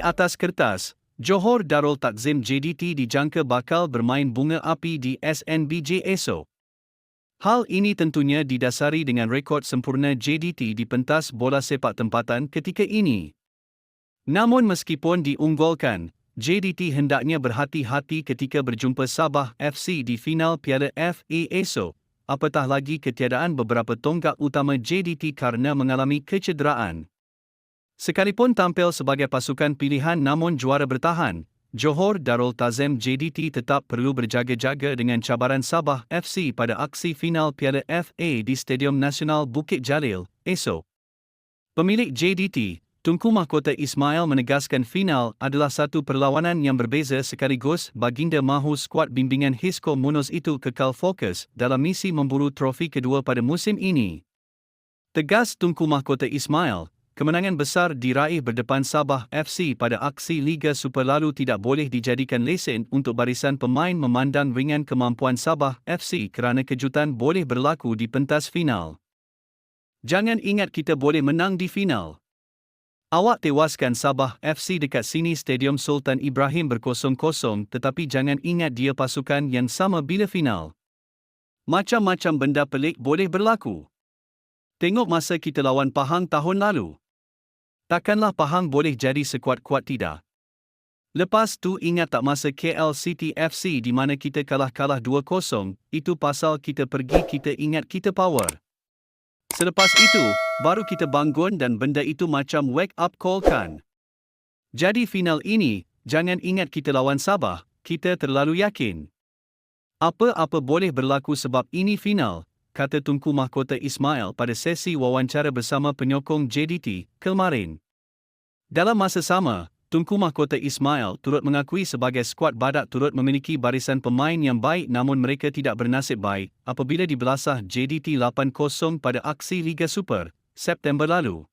atas kertas, Johor Darul Takzim JDT dijangka bakal bermain bunga api di SNBJ esok. Hal ini tentunya didasari dengan rekod sempurna JDT di pentas bola sepak tempatan ketika ini. Namun meskipun diunggulkan, JDT hendaknya berhati-hati ketika berjumpa Sabah FC di final Piala FA esok, apatah lagi ketiadaan beberapa tonggak utama JDT kerana mengalami kecederaan. Sekalipun tampil sebagai pasukan pilihan namun juara bertahan, Johor Darul Tazim JDT tetap perlu berjaga-jaga dengan cabaran Sabah FC pada aksi final Piala FA di Stadium Nasional Bukit Jalil, esok. Pemilik JDT, Tunku Mahkota Ismail menegaskan final adalah satu perlawanan yang berbeza sekaligus baginda mahu skuad bimbingan Hisco Munoz itu kekal fokus dalam misi memburu trofi kedua pada musim ini. Tegas Tunku Mahkota Ismail, kemenangan besar diraih berdepan Sabah FC pada aksi Liga Super lalu tidak boleh dijadikan lesen untuk barisan pemain memandang ringan kemampuan Sabah FC kerana kejutan boleh berlaku di pentas final. Jangan ingat kita boleh menang di final. Awak tewaskan Sabah FC dekat sini Stadium Sultan Ibrahim berkosong-kosong tetapi jangan ingat dia pasukan yang sama bila final. Macam-macam benda pelik boleh berlaku. Tengok masa kita lawan Pahang tahun lalu. Takkanlah Pahang boleh jadi sekuat-kuat tidak. Lepas tu ingat tak masa KL City FC di mana kita kalah-kalah 2-0, itu pasal kita pergi kita ingat kita power. Selepas itu, baru kita bangun dan benda itu macam wake up call kan. Jadi final ini, jangan ingat kita lawan Sabah, kita terlalu yakin. Apa-apa boleh berlaku sebab ini final, kata Tunku Mahkota Ismail pada sesi wawancara bersama penyokong JDT kemarin. Dalam masa sama, Tunku Mahkota Ismail turut mengakui sebagai skuad badak turut memiliki barisan pemain yang baik namun mereka tidak bernasib baik apabila dibelasah JDT 8-0 pada aksi Liga Super, September lalu.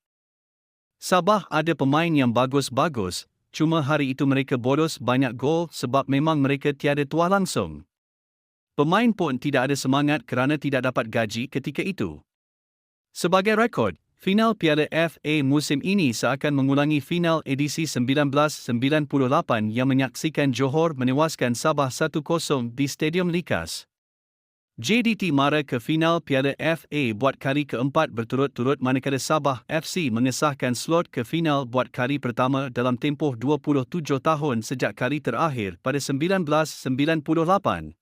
Sabah ada pemain yang bagus-bagus, cuma hari itu mereka boros banyak gol sebab memang mereka tiada tuah langsung. Pemain pun tidak ada semangat kerana tidak dapat gaji ketika itu. Sebagai rekod, final Piala FA musim ini seakan mengulangi final edisi 1998 yang menyaksikan Johor menewaskan Sabah 1-0 di Stadium Likas. JDT mara ke final Piala FA buat kali keempat berturut-turut manakala Sabah FC mengesahkan slot ke final buat kali pertama dalam tempoh 27 tahun sejak kali terakhir pada 1998.